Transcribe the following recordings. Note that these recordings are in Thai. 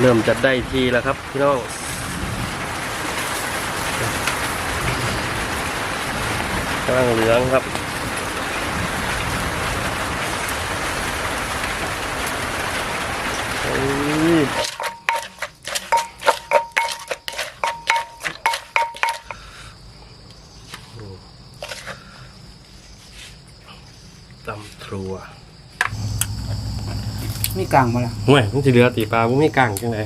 เริ่มจะได้ทีแล้วครับพี่น้องกำลังเหลืองครับโอ้ยตำทรัว มี กลางมาละห่วยมันจะเหลือตีปลาบ่มีกลางจังได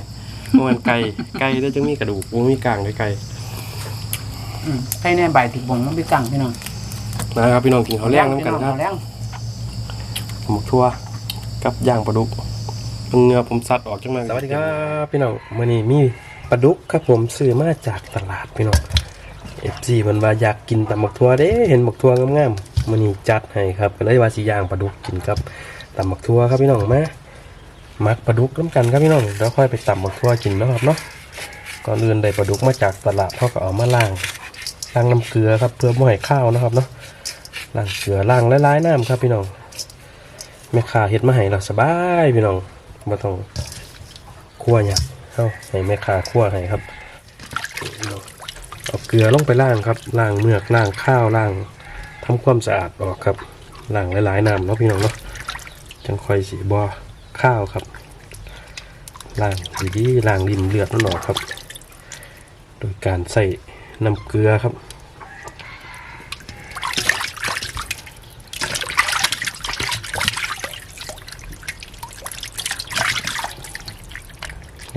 มันไก่ไก่ได้จังมีกระดูกบ่มีกลางได้ไก่อืมให้แน่ใบติดบงมันมีกลางพี่น้องนะครับพี่น้องกินข้าวแรงน้ำกันครับข้าวแรงหมกทั่วกับย่างปลาดุกมันเงือผมซัดออกจังเลยสวัสดีครับพี่น้องมื้อนี้มีปลาดุกครับผมซื้อมาจากตลาดพี่น้อง FC เพิ่นว่าอยากกินตำหมกทั่วเด้เห็นหมกทั่วงามๆมื้อนี้จัดให้ครับก็เลยว่าสิย่างปลาดุกกินกับตำหมกทั่วครับพี่น้องมา มักปลาดุกน้ำกันครับพี่น้องแล้วค่อยไปตำหมกทั่วกินนะครับเนาะก่อนอื่นได้ปลาดุกมาจากตลาดเขาก็เอามาล้างล้างน้ำเกลือครับเพื่อบ่ให้ข้าวนะครับเนาะล้างเกลือล้างหลายๆน้ำครับพี่น้องแม่ค้าเฮ็ดมาให้เราสบายพี่น้องบ่ต้องคั่วหยังเฮาให้แม่ค้าคั่วให้ครับเอาเกลือลงไปล้างครับล้างเมือกล้างข้าวล้างทำความสะอาดออกครับล้างหลายๆน้ำเนาะพี่น้องเนาะจังค่อยสิบ่ ข้าวครับล้างดีๆล้างดินเลือดนั่นออกครับ โดยการใส่น้ำเกลือครับ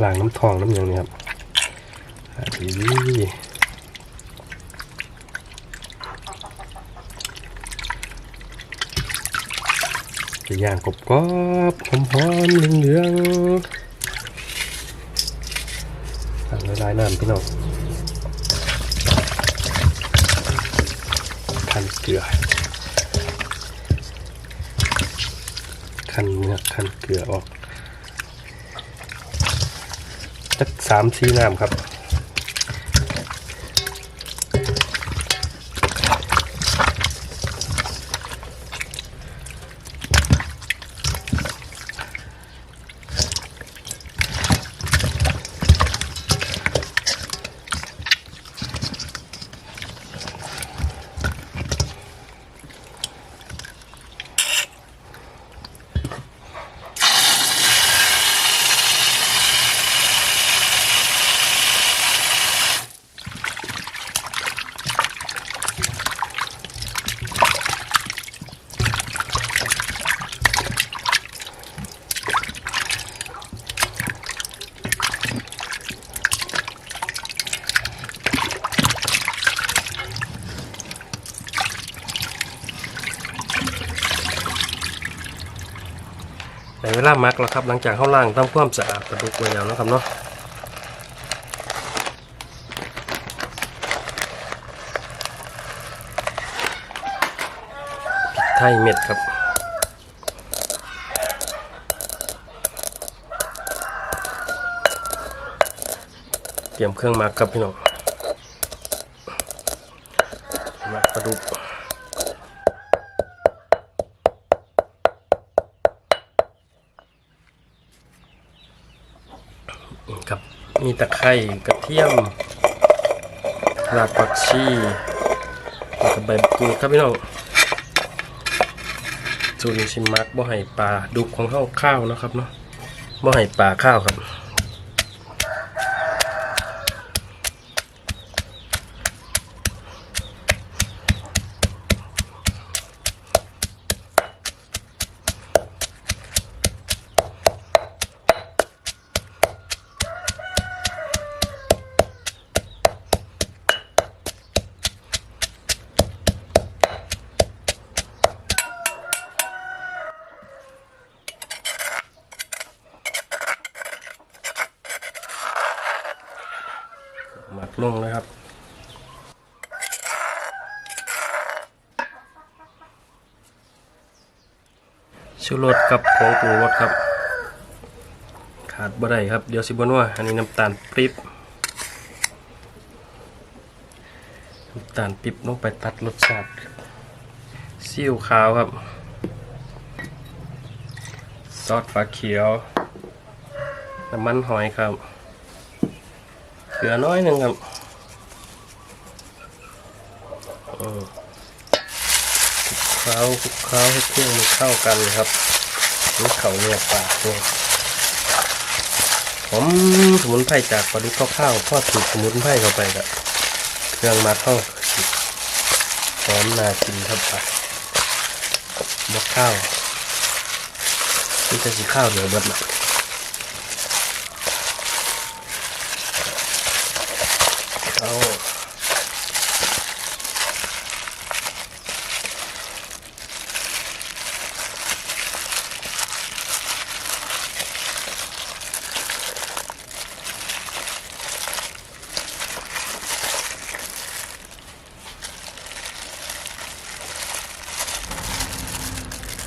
ล้างน้ำทองน้ำหยังนี่ครับดี จะย่างกรอบกรอบหอมหอมเหลืองเหลืองๆล้างละลายน้ำพี่น้องคันเกลือคันเมือกคันเกลือออกสักสามสี่น้ำครับามักแล้วครับ หลังจากเข้าล่างทำความสะอาดปลาดุกไว้แล้วนะครับเนาะพริกไทยเม็ดครับเตรียมเครื่องมักครับพี่น้องหมักปลาดุก ครับมีตะไคร่กระเทียมรากผักชีแล้วก็ใบมะกรูดครับพี่น้องจูนชิมมักบ่ให้ปลาดุกของข้าวข้าวนะครับเนาะบ่ให้ปลาข้าวครับ ลงนะครับ ชูรสกับผงปรุงรสครับ ขาดบ่ได้ครับ เดี๋ยวสิบนว่าอันนี้น้ำตาลปริบน้ำตาลปริบลงไปตัดรสชาติซีอิ๊วขาวครับ ซอสฟ้าเขียวน้ำมันหอยครับ เกลือน้อยหนึ่งครับอืมคลุกเคล้าคลุกเคล้าให้เครื่องมันเข้ากันครับนี่เข่าเนื้อปลาเนี่ยผมสมุนไพรจากปลาดุกข้าวทอดถูกสมุนไพรเข้าไปกับเครื่องมาเข้าหอมน่ากินครับปลาบกข้าวนี่จะสีข้าวเหนียวเบิดหน่อ เข้าเ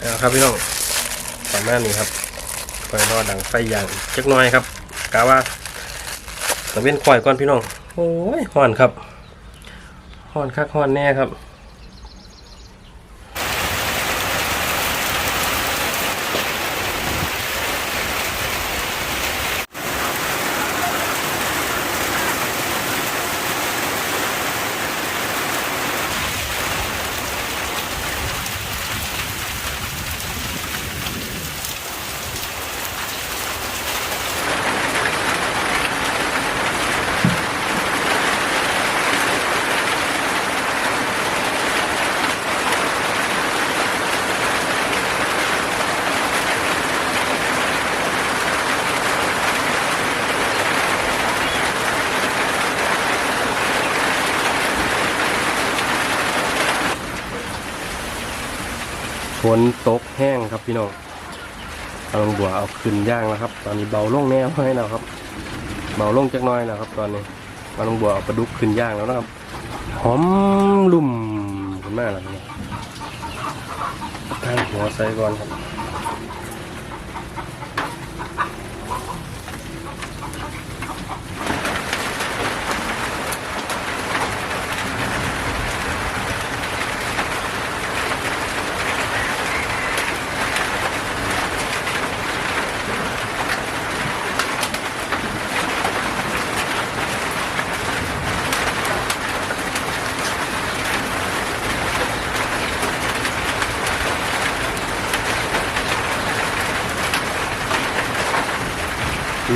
อาครับพี่น้องก่อนหน้านี้ครับไฟรอดังไฟอย่างจักหน้อยครับกาว่าตะเวนควายก่อนพี่น้อง โอ้ยห่อนครับห่อนคักห่อนแน่ครับ ฝนตกแห้งครับพี่น้องกำลังบัวเอาขึ้นย่างแล้วครับ ตอนนี้เบาลงแน่ให้แล้วครับ เบาลงจักน้อยแล้วครับ ตอนนี้กำลังบัวเอาปลาดุกขึ้นย่างแล้วนะครับ หอมลุ่มขึ้นมากแล้วครับทางหัวใส่ก่อนครับ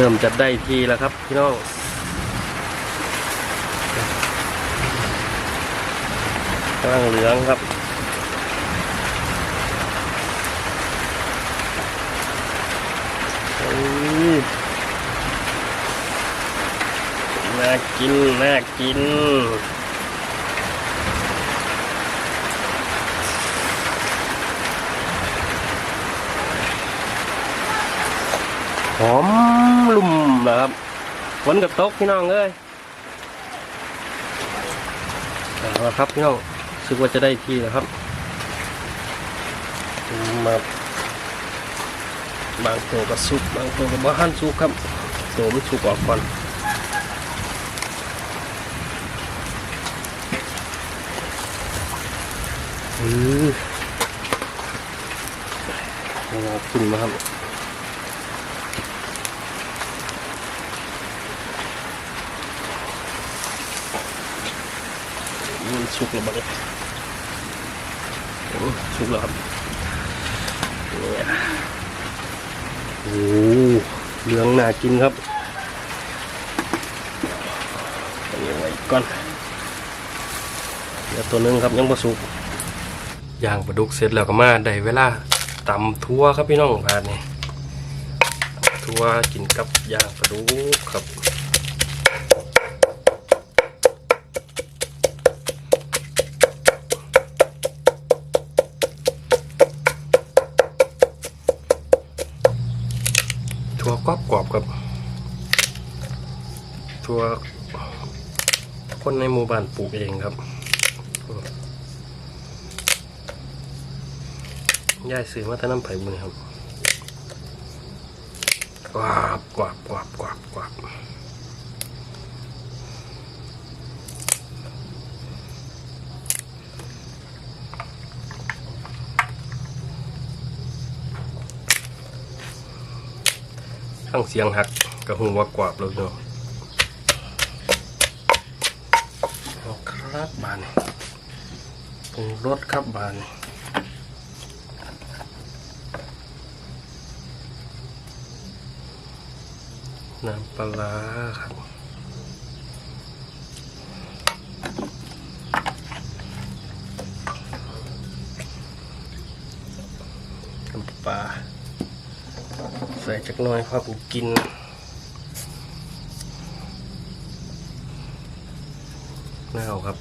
เริ่มจะได้ทีแล้วครับพี่น้องกำลังเหลืองครับอุ๊ยน่ากิน น่ากิน หอมลุ่มนะครับฝนกับตกพี่น้องเอ้ยเอาละครับพี่น้องรู้สึกว่าจะได้ที่แล้วครับมาบางตัวก็สุกบางตัวก็บ่หันสุกครับตัวมันสุกออกก่อนอือเอาขึ้นมาครับ สุกแล้วบ้างโอ้สุกแล้วครับเนี่ยโอ้เหลืองน่ากินครับอันนี้ไว้ก่อนเดี๋ยวตัวนึงครับยังบ่สุกย่างปลาดุกเสร็จแล้วก็มาได้เวลาตำทั่วครับพี่น้องบาดนี้ทั่วกินกับย่างปลาดุกครับ ถั่วกรอบกรอบครับถั่วคนในหมู่บ้านปลูกเองครับย่ายซื้อมาแต่น้ำไผ่บุญครับกรอบกรอบกรอบกรอบกรอบ ข้างเสียงหักกระหูว่ากวาบแล้วเนาะครับบานปรุงรสครับบานน้ำปลาร้าครับ น้ำปลาใส่จักน้อยครับกินน่าเอาครับ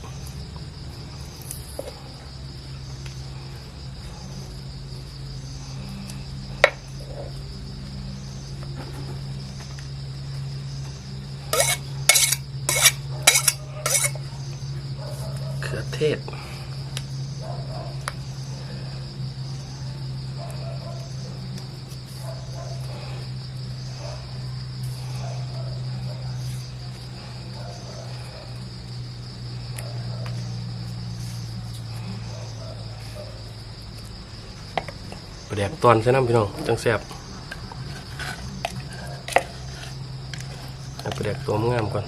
แดกตอนใส่น้ำพี่น้องจังแซ่บเอาปลาแดกตัวงามก่อน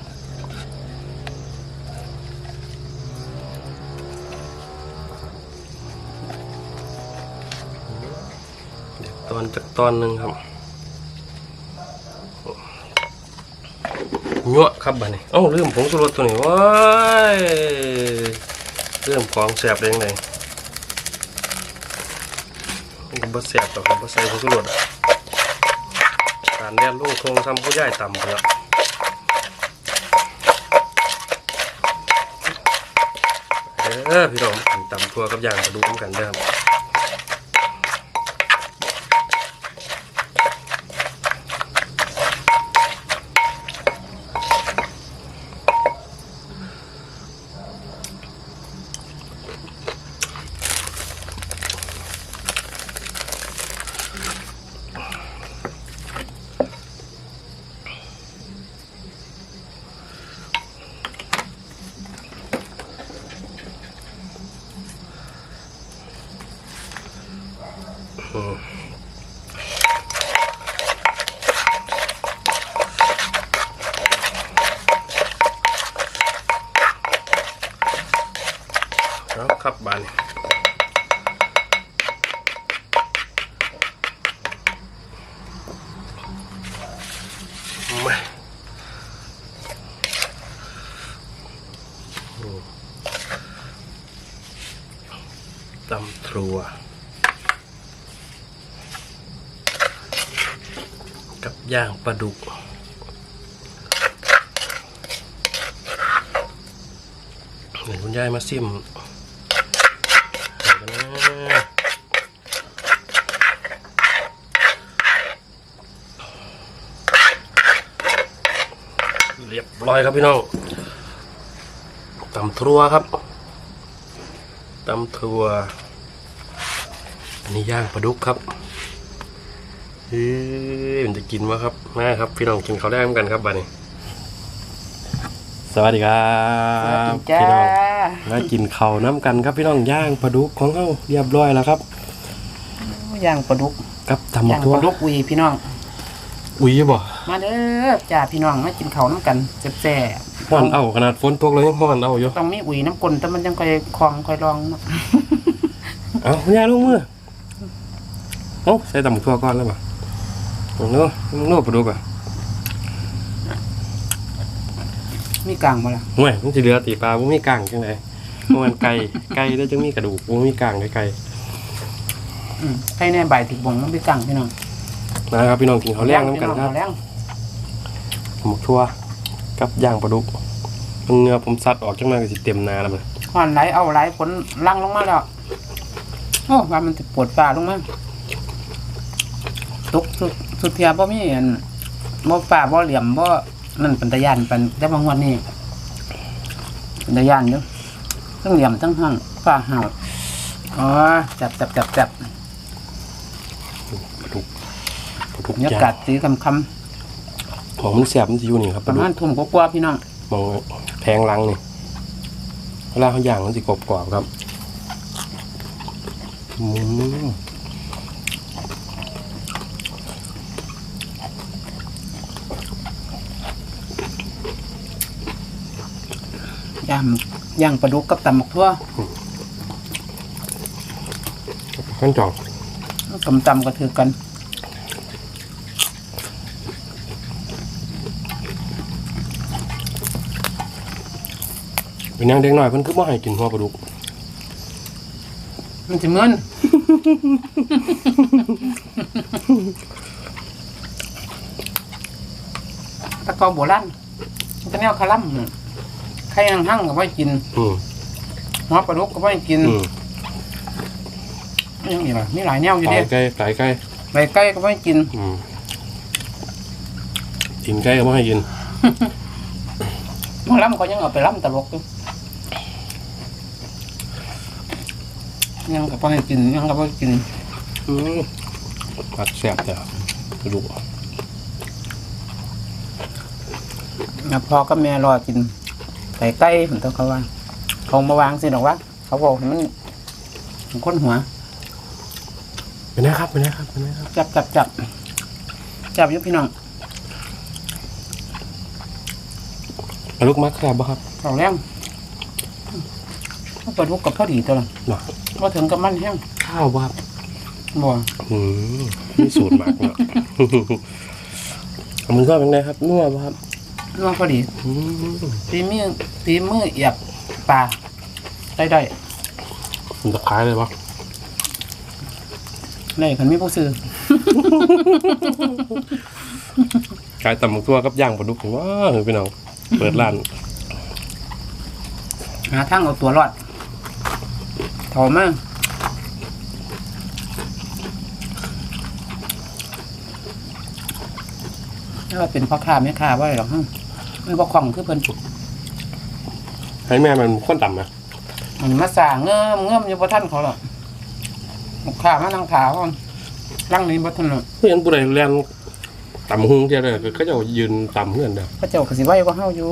เด็กตอนจากตอนหนึ่งครับยั่วครับบ้านี้เอ้าลืมผงสุรสตัวนี้ว้ายเรื่องของแซ่บเองเลย ผม บ่แซ่บหรอกผมบ่ใส่ผงชูรสอะการเรียนลูกทงทำผู้ใหญ่ต่ำเถอะเออพี่น้องต่ำทัวกับย่างกระดูกกันเด้อครับ อืมเอาครับบานมาอืมตำทรัว กับ ย่างปลาดุก เดี๋ยวคุณยายมาซิมเรียบร้อยครับพี่น้องตำทัวครับตำทัวอันนี้ย่างปลาดุกครับ เฮ้ยมันจะกินวะครับมาครับ พี่น้องกินข้าวแรกกันครับบัดนี้ สวัสดีครัสวัสบดีจ้า พี่น้องมากินข้าวน้ำกันครับพี่น้องย่างปลาดุกของเขาเรียบร้อยแล้วครับย่างปลาดุกกับตำหมย่ากงทั่วปลาดุกวีพี่น้อง อุ้ยบ่มาเด้อจ้าพี่น้องมากินข้าวน้ำกันแซ่บๆห้อนเอาขนาดฝนตกเลยยังห้อนเอาอยู่ต้องมีอุ๋ยน้ำกลนแต่มันยังค่อยคลองค่อยลองเนาะเอาคุณยายลงมือเอาใส่ตำหมกทั่วก่อนแล้วบ่ เอาเนาะมึงโน้ปลาดุกอะมีกลางมาละห่วยมันจะเหลือตีปลาบ่มีกลางจังไดเพราะมันไก่ไก่ได้วจังมีกระดูกบ่มีกลางไก่อืมให้แน่ใบถึงบ่งมันมีกลางพี่น้องๆนะครับพี่น้องกินข้าวแรกน้ำกันครับข้าวแรงหมกทั่วกับย่างปลาดุกมันเนื้อผมซัดออกจังมาก็สิเต็มนาแล้วมันหอนไหลเอาไหลฝนลังลงมาแล้วโอ้ว่ามันจะปวดฟ้าลงมาตกสุด สุดเทียบ่มีอันบ่ฟ้าบ่เหลี่ยมบ่นั่นเป็นตะยานเป็นแต่บางวันนี้เป็นตะยานอยู่ทั้งเหลี่ยมทั้งห้องฟ้าเห่าอ๋อจับจับจับจับปลาดุกปลาดุกบรรยาย่างกาศสีคำคหมองมันแสบมันจะอยู่นี่ครับำปปลาระดุกมาณทุ่มกว่าๆพี่น้องหมองแพงลังนี่เวลาเขาย่างมันสิกรอบกรอบๆครับอืม ย่างย่างปลาดุกกับตำบักทั่วขั้นจองตำตำก็ถือกันเป็นนางเด็กหน่อยเพิ่นคือบ่ให้กินหัวปลาดุก มันจะเหมือนตะกอโบราณมันก็แนวคาลัม น่ะใครยังหั่งก็ไม่กินอืมหัวปลาดุกก็ไม่กินอืมยังอีกล่ะมีหลายแนวอยู่ไก่เด้ไก่ไก่ไก่ใบไก่ก็ไม่กิน อืมกินไก่ก็บ่ให้กินหมอลำก็ยังเอาไปล่ำตลกอยู่ยังก็ไม่กินยังก็ไม่กินอืมผักแซ่บแต่ปลาดุกนะพ่อกับแม่รอกิน ไก่ไก่เหมือนตัวเขาว่าเขามาวางสิหรอกวะเขาบอกให้มันมันค้นหัวเป็นไงครับเป็นไงครับเป็นไงครับจับจับจับจับอยุพี่น้องปลาดุกมักแซ่บบ่ครับเขาแรงเอาปลาดุกกับพอดีตัวละเนาะว่าถึงกับมันแห้งข้าวบ่ครับบ่อืมมีสูตรหมักเนาะ มันก็เป็นไงครับนัวบ่ครับ นัวพอดีอืมปีมือปีมือเอียบปลาได้ได้มันจะคล้ายเลยปะได้ขันมีผู้ซื้อขายตำบักทั่วกับย่างปลาดุกผมว่าพี่น้องเปิดร้านหาทางเอาตัวรอดถอมาถ้าว่าเป็นพ่อค้าแม่ค้าว่าอะไรหรอกฮะ มันบ่คล่องคือเพิ่นให้แม่มันข้นต่ำนะมันมาสร้างเงื่อมเงื่อมอยู่บ่ทันเขาหรอกลูกค้ามานั่งถาเขาร่างนี้บ่ทันหรอกเพื่อนผู้ใดเรียนต่ำหุงเท่าไรก็จะยืนต่ำเพื่อนเด้อพระเจ้าก็สิไว้กว่าเฮาอยู่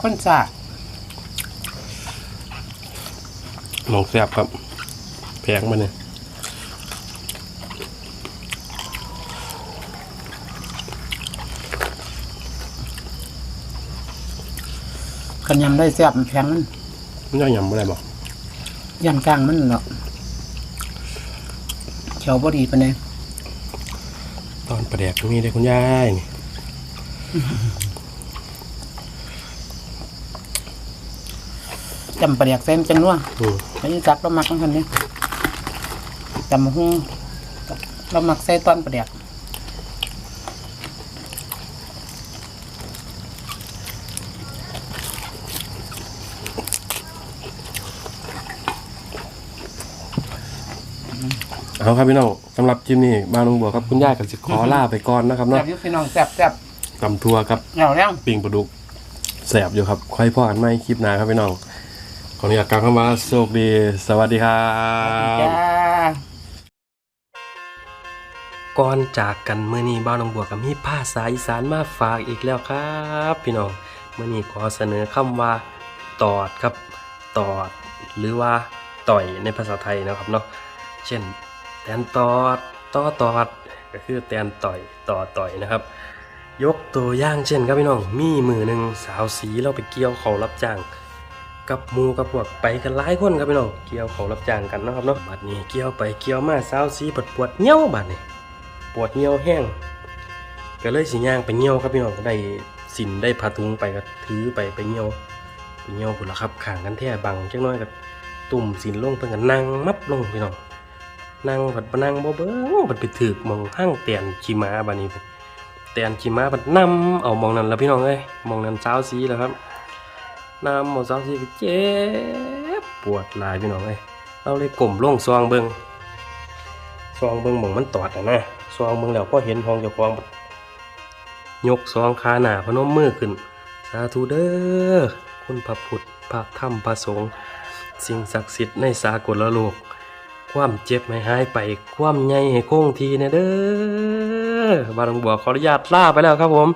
คนสากน้องแซ่บครับ แพงมาเนี่ย กันยำได้แซ่บมันแพงมันมันย่อยยำอะไรบอกยันกลางมันหรอกเขียวบ่ดีปานใดตอนประแดกมีได้คุณยายนี่จำปลาแดกใส่มันจังนัวอืมไม่ได้จักเรามักทั้งคันนี้จำหุ้งเรามักใส่ตอนปลาแดก เอาครับพี่น้องสำหรับคลิปนี้บางลงบัวครับคุณยายกับสิขอลาไปก่อนนะครับแซ่เนาะบอยู่พี่น้องแซ่บแซ่บตำทัวครับเหงาแรงปิงปลาดุกแสบอยู่ครับค่อยพ่อกันไม่คลิปหน้าครับพี่น้องขออนุญาตกล่าวคำว่าโชคดีสวัสดีครับ จ้า ก่อนจากกันเมื่อนี้บ้านหนองบัวกับมีภาษาอีสานมาฝากอีกแล้วครับ พี่น้องเมื่อนี้ขอเสนอคำว่า ตอดครับ ตอด หรือว่าต่อยในภาษาไทยนะครับเนาะเช่น แตนตอดต่อตอดก็คือแตนต่อยต่อต่อยนะครับ ยกตัวอย่างเช่นครับพี่น้องมีมือหนึ่งสาวสีเราไปเกี่ยวเขารับจ้าง กับหมูกับพวกไปกันหลายคนครับพี่น้องเกี่ยวเขารับจ้างกันนะครับเนาะบัดนี้เกี่ยวไปเกี่ยวมาสาวสีปวดปวดเงี้ยวบัดนี้ปวดเงี้ยวแห้งก็เลยสิย่างไปเงี้ยวครับพี่น้องได้สินได้ผ้าถุงไปก็ถือไปไปเงี้ยวไปเงี้ยวพุ่นละครับขางกันแท้บังจักน้อยก็ตุ่มสินลงเพิ่นก็นั่งมับลงพี่น้อง นั่งผัดบ่นั่งบ่เบิ่งผัดไปถึกหมองห้างเตียนขีม้าบัดนี้เตียนขีม้าบัดนำเอามองนั้นแล้วพี่น้องเอ้ยมองนั้นเช้าวสีแล้วครับนำหมองเช้าวสีก็เจ็บปวดหลายพี่น้องเอ้ยเราเลยก้มลงซองเบิ่งซองเบิ่งมองมันตอดอะนะซองเบิ่งแล้วพอเห็นห้องเจ้าของยกซองคาหนาพนมมือขึ้น สาธุเด้อคุณพระพุทธพระธรรมพระสงฆ์สิ่งศักดิ์สิทธิ์ในสากลโลก ความเจ็บให้หายไป ความใหญ่ให้คงทีนะเด้อบาลงบัวขออนุญาตลาไปแล้วครับผม